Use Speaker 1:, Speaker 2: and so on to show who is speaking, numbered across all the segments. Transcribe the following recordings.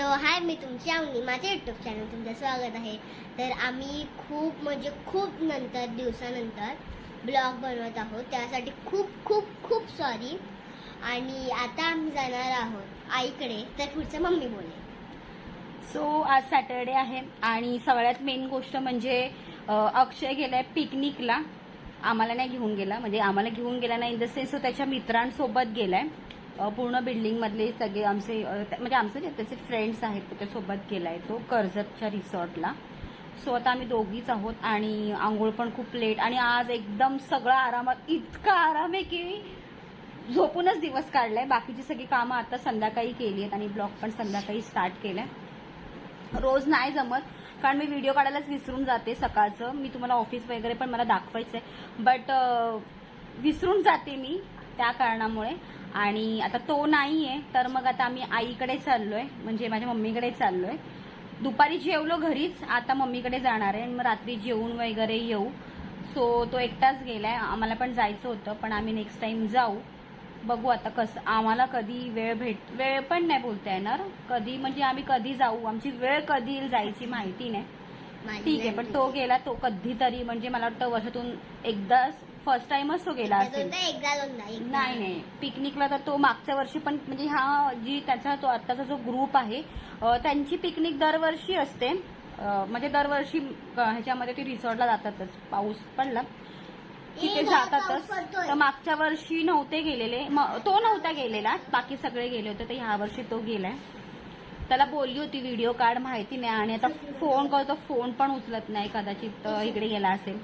Speaker 1: So हाय मी तुमची आवनी माझ्या YouTube channel तुमचं स्वागत आहे. तर आम्ही खूप म्हणजे खूप नंतर दिवसानंतर ब्लॉग बनवत आहोत. त्यासाठी खूप खूप खूप सॉरी आणि आता आम्ही जाणार आहोत आईकडे. तर पुढचं मम्मी बोले.
Speaker 2: सो आज सॅटरडे आहे आणि सगळ्यात मेन गोष्ट म्हणजे अक्षय गेलाय पिकनिकला आम्हाला नाही घेऊन गेला. म्हणजे आम्हाला घेऊन गेला नाही इन द सेन्स तो त्याच्या मित्रांसोबत गेलाय. पूर्ण बिल्डिंगमधले सगळे आमचे म्हणजे आमचे जे त्याचे फ्रेंड्स आहेत त्याच्यासोबत गेलाय तो कर्जतच्या रिसॉर्टला. सो आता आम्ही दोघीच आहोत आणि आंघोळ पण खूप लेट आणि आज एकदम सगळं आरामात इतका आराम आहे की झोपूनच दिवस काढलाय. बाकीची सगळी कामं आता संध्याकाळी केली आहेत आणि ब्लॉग पण संध्याकाळी स्टार्ट केलाय. रोज नाही जमत कारण मी व्हिडिओ काढायलाच विसरून जाते सकाळचं. मी तुम्हाला ऑफिस वगैरे पण मला दाखवायचं आहे बट विसरून जाते मी त्या कारणामुळे. आणि आता तो नाही आहे तर मग आता आम्ही आईकडे चाललोय म्हणजे माझ्या मम्मीकडे चाललोय. दुपारी जेवलो घरीच आता मम्मीकडे जाणार आहे मग रात्री जेवून वगैरे येऊ. सो तो एकटाच गेलाय आम्हाला पण जायचं होतं पण आम्ही नेक्स्ट टाइम जाऊ. बघू आता कसं आम्हाला कधी वेळ भेट वेळ पण नाही बोलता येणार. कधी म्हणजे आम्ही कधी जाऊ आमची वेळ कधी येईल जायची माहिती नाही. ठीक आहे पण तो गेला तो कधीतरी म्हणजे मला वाटतं वर्षातून एकदा फर्स्ट टाइमच तो गेला असेल. नाही नाही. पिकनिकला तर तो मागच्या वर्षी पण म्हणजे हा जी त्याचा तो आत्ताचा जो ग्रुप आहे त्यांची पिकनिक दरवर्षी असते. म्हणजे दरवर्षी ह्याच्यामध्ये ते रिसॉर्टला जातातच. पाऊस पडला. की ते जातातच. तर मागच्या वर्षी नव्हते गेलेले. तो नव्हता गेलेला. बाकी सगळे गेले होते. तर ह्या वर्षी तो गेलाय. त्याला बोलली होती व्हिडिओ कार्ड माहिती नाही. आणि आता फोन करतो फोन पण उचलत नाही. कदाचित इकडे गेला असेल.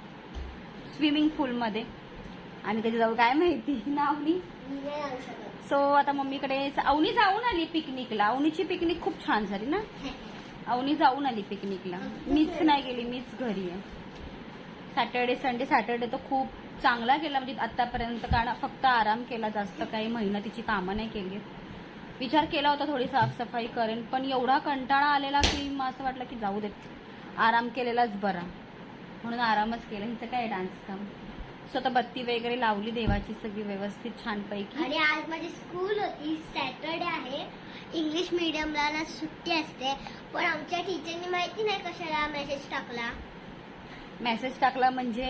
Speaker 2: स्विमिंग पूलमध्ये. आणि त्याच्याजवळ काय माहिती?
Speaker 1: जाऊ शकत.
Speaker 2: सो आता मम्मीकडे अवनी जाऊन आली पिकनिकला. अवनीची पिकनिक खूप छान झाली ना? अवनी जाऊन आली पिकनिकला. मीच नाही गेली मीच घरी आहे. सॅटर्डे संडे सॅटर्डे तर खूप चांगला गेला. म्हणजे आतापर्यंत कारण फक्त आराम केला जास्त काही मेहनतीची कामं नाही केली. विचार केला होता थोडी साफसफाई करेन पण एवढा कंटाळा आलेला की मग असं वाटलं की जाऊ देत. आराम केलेलाच बरा. म्हणून आरामच केला. हिचं काय डान्स काम? सो आता बत्ती वगैरे लावली देवाची सगळी व्यवस्थित छानपैकी.
Speaker 1: आणि आज माझी स्कूल होती. सॅटरडे आहे. इंग्लिश मिडियमला ना सुट्टी असते. पण आमच्या टीचरनी माहिती नाही कशाला मेसेज टाकला.
Speaker 2: मेसेज टाकला म्हणजे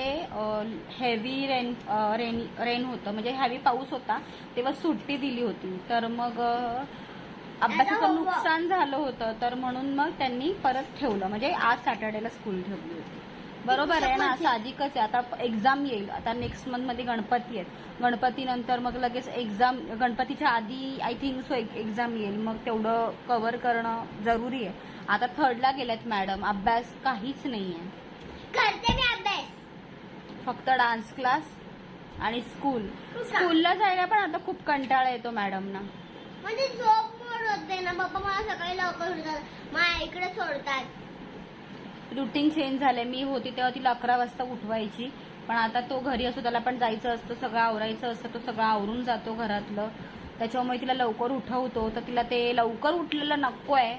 Speaker 2: हेवी रेन रेन रेन होतं. म्हणजे हेवी पाऊस होता. तेव्हा सुट्टी दिली होती. तर मग अभ्यासाचं. नुकसान झालं होतं. तर म्हणून मग त्यांनी परत ठेवलं. म्हणजे आज सॅटर्डेला स्कूल ठेवली होती. बरोबर आहे ना साहजिकच आहे. आता एक्झाम येईल. आता नेक्स्ट मंथमध्ये गणपती आहेत. गणपती नंतर मग लगेच एक्झाम गणपतीच्या आधी आय थिंक सो एक्झाम येईल. मग तेवढं कव्हर करणं जरुरी आहे. आता थर्डला गेल्यात मॅडम अभ्यास काहीच नाही आहे
Speaker 1: करते मी अभ्यास.
Speaker 2: फक्त डान्स क्लास आणि स्कूल स्कूलला जायला पण आता खूप कंटाळा येतो मॅडमना
Speaker 1: म्हणजे झोप मोड होते ना. पप्पा मला सकाळी लवकर उठतात. माझ्या इकडे सोडतात.
Speaker 2: रुटीन चेंज झालंय. मी होती तेव्हा तिला अकरा वाजता उठवायची. पण आता तो घरी असतो त्याला पण जायचं असतं सगळं आवरायचं असतं तो सगळं आवरून जातो घरातलं. त्याच्यामुळे तिला लवकर उठवतो. तर तिला ते लवकर उठलेलं नको आहे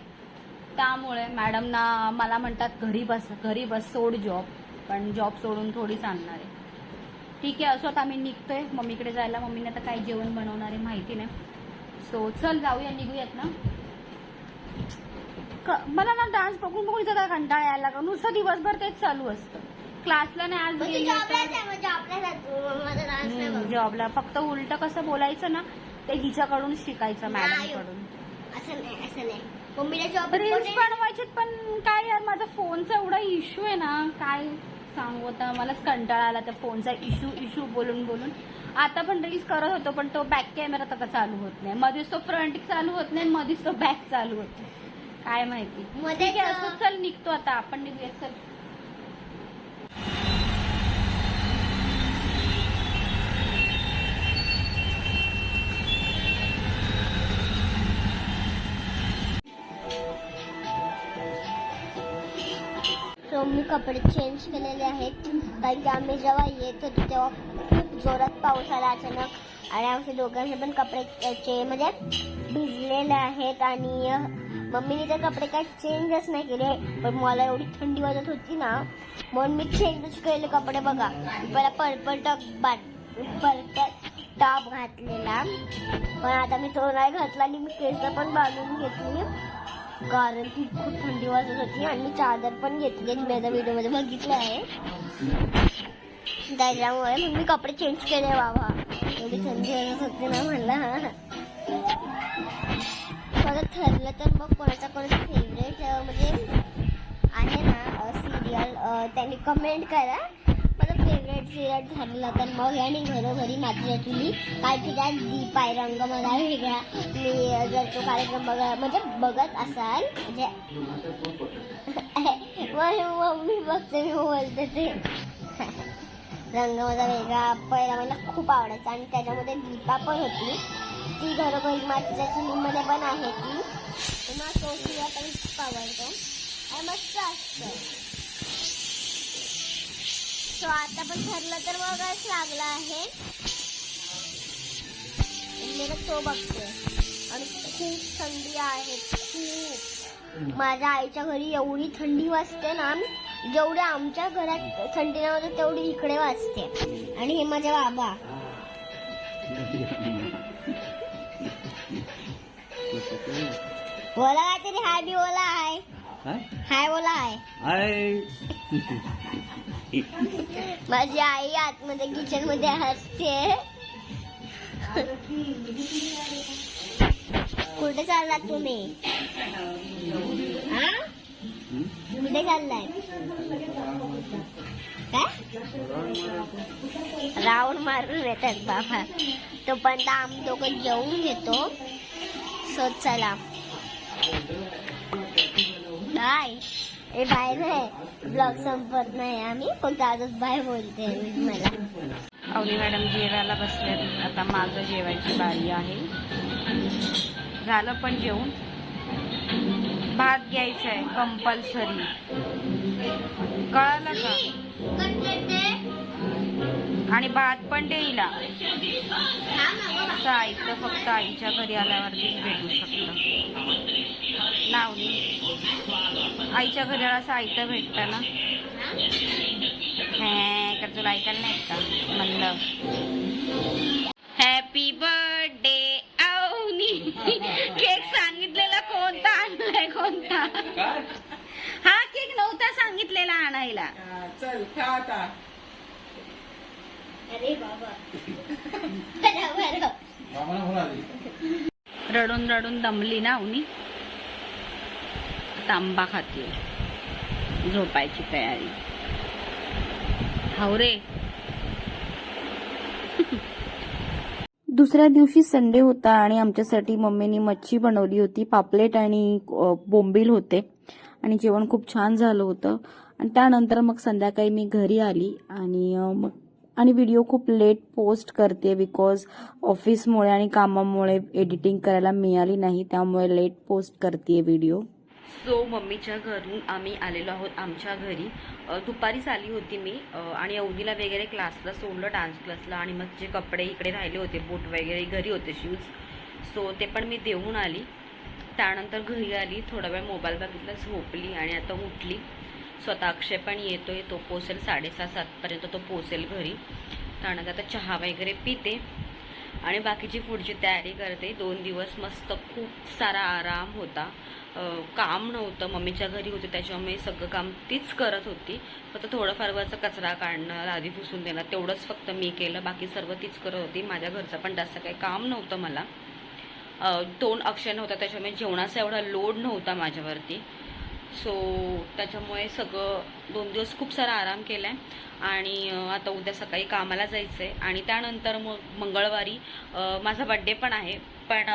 Speaker 2: त्यामुळे मॅडमना मला म्हणतात घरी बस घरी बस सोड जॉब पण जॉब सोडून थोडीच आणणार आहे. ठीक आहे असं आता आम्ही निघतोय. मम्मीकडे जायला. मम्मीने आता काय जेवण बनवणार आहे माहिती नाही. सो चल जाऊया निघूयात ना? मला ना डान्स बघून बघून काय कंटाळा यायला लागला. नुसतं दिवसभर तेच चालू असतं. क्लासला नाही आज
Speaker 1: म्हणजे
Speaker 2: गेली
Speaker 1: म्हणजे जॉबला बघ.
Speaker 2: जॉबला फक्त उलट कसं बोलायचं ना ते हिच्याकडून शिकायचं मॅडम. कडून
Speaker 1: असं नाही असं नाही. मम्मीला जॉब
Speaker 2: रील्स बनवायचे पण काय यार माझा फोनचा एवढा इश्यू आहे ना काय सांगू आता? मलाच कंटाळा आला त्या फोनचा इश्यू इश्यू बोलून बोलून. आता पण रील्स करत होतो पण तो बॅक कॅमेरा आता चालू होत नाही. मध्येच तो फ्रंट चालू होत नाही मध्येच तो बॅक चालू होत नाही. काय माहिती?
Speaker 1: मध्ये
Speaker 2: असं चल निघतो आता. आपण निघूया चल.
Speaker 1: सो मी कपडे चेंज केलेले आहेत. कारण की आम्ही जेव्हा येत होतो तेव्हा खूप जोरात पाऊस आला अचानक. आणि आमचे दोघांचे पण कपडे चे म्हणजे भिजलेले आहेत. आणि मम्मीने तर कपडे काय चेंजच नाही केले. पण मला एवढी थंडी वाजत होती ना म्हणून मी चेंजच केले कपडे बघा. पहिला पर्पल टॉप बाट पर्पल टॉप घातलेला. पण आता मी तो नाही घातला आणि मी केस पण बांधून घेतली. कारण की खूप थंडी वाजत होती आणि मी चादर पण घेतली मी आता व्हिडिओमध्ये बघितलं आहे. त्याच्यामुळे मग मी कपडे चेंज केले बाबा. एवढी थंडी वाजत होती ना म्हणलं. माझं ठरलं तर मग कोणाचा कोणाचा फेवरेट म्हणजे आहे ना सिरियल त्यांनी कमेंट करा. मला फेवरेट सिरियल ठरलं तर मग आणि घरोघरी माझ्यासाठी काय की त्यात दीप आहे रंग मला वेगळा. मी जर तो कार्यक्रम बघा म्हणजे बघत असाल म्हणजे मग मम्मी बघते मी बोलते ते. रंग माझा वेगळा पहिला मला खूप आवडायचा आणि त्याच्यामध्ये दीपा पण होती. ती घरोघरी मातीच्या चुलीमध्ये पण आहे ती. पुन्हा मला आपण पण खूप आवडतो. आणि मस्त असतं. सो आता पण ठरलं तर मगच लागला आहे. म्हणजे मी तो बघते. आणि खूप थंडी आहे खूप. माझ्या आईच्या घरी एवढी थंडी वाजते ना जेवढी आमच्या घरात थंडी नव्हते तेवढी इकडे वाजते. आणि हे माझे बाबा. बोला काहीतरी हाय बी बोला हाय? हाय बोला हाय.
Speaker 3: आय
Speaker 1: माझी आई आतमध्ये किचनमध्ये हसते. कुठे चाललात तुम्ही? हा? कुठे चाललाय? काय? राऊंड मारून येतात बाबा. तोपर्यंत आम्ही दोघं जेवून घेतो. सो चला. बाय ए बाय नाही ब्लॉग संपत नाही आम्ही फक्त आजच बाय बोलते मला
Speaker 2: अवनी मॅडम जेवायला बसल्यात आता माझं जेवायची बारी आहे. झालं पण जेवून भात घ्यायचा आहे कंपल्सरी कळालं का? आणि भात पण देईला. असं आईचं फक्त आईच्या घरी आल्यावरतीच भेटू शकतं. नावनी आईच्या घरी असं आईतं भेटतं ना? हे का तुला ऐकायला नाही का? म्हणलं. हॅपी बर्थडे अवनी केक सांगितलेला कोणता आणलाय कोणता? हा केक नव्हता सांगितलेला आणायला.
Speaker 4: चल खा आता.
Speaker 1: अरे बाबा.
Speaker 2: रडून रडून दमली ना अवनी तांबा खाते. झोपायची तयारी. हावरे.
Speaker 5: दुसऱ्या दिवशी संडे होता आणि आमच्यासाठी मम्मीनी मच्छी बनवली होती पापलेट आणि बोंबील होते. आणि जेवण खूप छान झालं होतं. आणि त्यानंतर मग संध्याकाळी मी घरी आली आणि मग आणि व्हिडिओ खूप लेट पोस्ट करते बिकॉज ऑफिसमुळे आणि कामामुळे एडिटिंग करायला मिळाली नाही त्यामुळे लेट पोस्ट करते व्हिडिओ
Speaker 2: सो मम्मीच्या घरून आम्ही आलेलो आहोत आमच्या घरी. दुपारीच आली होती मी. आणि अवधीला वगैरे क्लासला सोडलं डान्स क्लासला आणि मग जे कपडे इकडे राहिले होते बूट वगैरे घरी होते शूज सो ते पण मी देऊन आली. त्यानंतर घरी आली थोडा वेळ मोबाईल बघितला झोपली आणि आता उठली. स्वतः अक्षय पण येतोय तो पोसेल साडेसहा सातपर्यंत तो पोचेल घरी. त्यानंतर आता चहा वगैरे पिते. आणि बाकीची पुढची तयारी करते. दोन दिवस मस्त खूप सारा आराम होता. काम नव्हतं. मम्मीच्या घरी होते त्याच्यामुळे सगळं काम तीच करत होती. फक्त थोडंफार वरचा कचरा काढणं आधी पुसून देणं तेवढंच फक्त मी केलं. बाकी सर्व तीच करत होती. माझ्या घरचं पण जास्त काही काम नव्हतं मला. दोन अक्षय नव्हता त्याच्यामुळे जेवणाचा एवढा लोड नव्हता माझ्यावरती. सो त्याच्यामुळे सगळं दोन दिवस खूप सारा आराम केला आहे आणि आता उद्या सकाळी कामाला जायचं आहे आणि त्यानंतर मग मंगळवारी माझा बड्डे पण आहे. पण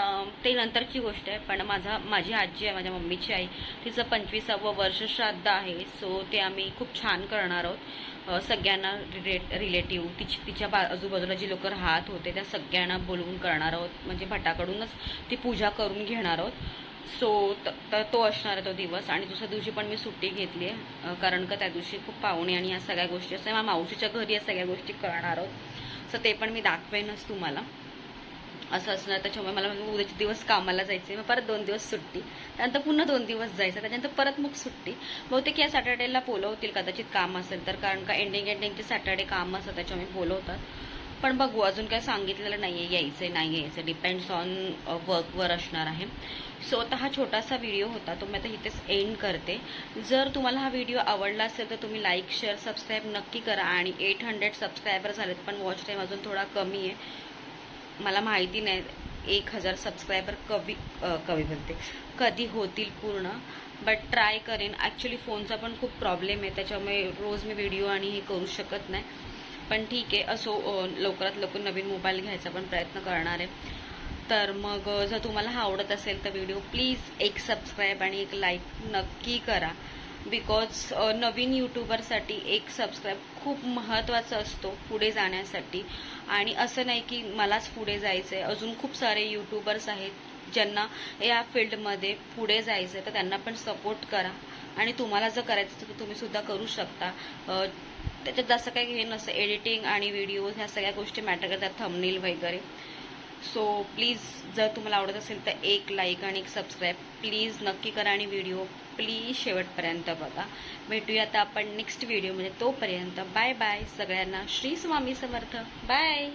Speaker 2: ते नंतरची गोष्ट आहे. पण माझा माझी आजी आहे माझ्या मम्मीची आई तिचं पंचवीसावं वर्ष श्राद्ध आहे. सो ते आम्ही खूप छान करणार आहोत. सगळ्यांना रिलेट रिलेटिव्ह तिची तिच्या बा आजूबाजूला जी लोक राहत होते त्या सगळ्यांना बोलवून करणार आहोत. म्हणजे भटाकडूनच ती पूजा करून घेणार आहोत. सो तर तो असणार आहे तो दिवस. आणि दुसऱ्या दिवशी पण मी सुट्टी घेतली आहे. कारण का त्या दिवशी खूप पाहुणे आणि या सगळ्या गोष्टी असतात. माझ्या मावशीच्या घरी या सगळ्या गोष्टी करणार आहोत. सो ते पण मी दाखवेनच तुम्हाला. असं असणार. त्याच्यामुळे मला उद्याचे दिवस कामाला जायचे. मग परत दोन दिवस सुट्टी. त्यानंतर पुन्हा दोन दिवस जायचं. त्याच्यानंतर परत मग सुट्टी. बहुतेक या सॅटर्डेला बोलवतील कदाचित काम असेल तर. कारण का एंडिंग एंडिंगचे सॅटर्डे काम असतं त्याच्यामुळे बोलवतात. पण बघू अजून काय सांगितलेलं नाही आहे यायचं आहे नाही यायचं डिपेंड्स ऑन वर्कवर असणार आहे. सो आता हा छोटासा व्हिडिओ होता तो मी आता इथेच एंड करते. जर तुम्हाला हा व्हिडिओ आवडला असेल तर तुम्ही लाईक शेअर सबस्क्राईब नक्की करा. आणि एट हंड्रेड सबस्क्रायबर झालेत पण वॉच टाईम अजून थोडा कमी आहे. मला माहिती नाही एक हजार सबस्क्रायबर कवी कवी बोलते. कधी होतील पूर्ण. बट ट्राय करेन. ॲक्च्युली फोनचा पण खूप प्रॉब्लेम आहे त्याच्यामुळे रोज मी व्हिडिओ आणि हे करू शकत नाही. पण ठीक आहे असो लवकरात लवकर नवीन मोबाईल घ्यायचा पण प्रयत्न करणार आहे. तर मग जर तुम्हाला हा आवडत असेल तर व्हिडिओ प्लीज एक सबस्क्राईब आणि एक लाईक नक्की करा. बिकॉज नवीन यूट्यूबरसाठी एक सबस्क्राईब खूप महत्त्वाचा असतो पुढे जाण्यासाठी. आणि असं नाही की मलाच पुढे जायचं आहे अजून खूप सारे यूट्यूबर्स आहेत ज्यांना या फील्डमध्ये पुढे जायचं आहे तर त्यांना पण सपोर्ट करा. आणि तुम्हाला जर करायचं असेल तर तुम्ही सुद्धा करू शकता. त्याच्यात जास्त काही हे नसतं. एडिटिंग आणि व्हिडिओज ह्या सगळ्या गोष्टी मॅटर करतात थंबनेल वगैरे. सो प्लीज जर तुम्हाला आवडत असेल तर एक लाईक आणि एक सबस्क्राईब प्लीज नक्की करा आणि व्हिडिओ प्लीज शेवटपर्यंत बघा. भेटूया आता आपण नेक्स्ट व्हिडिओ म्हणजे तोपर्यंत बाय बाय सगळ्यांना. श्री स्वामी समर्थ. बाय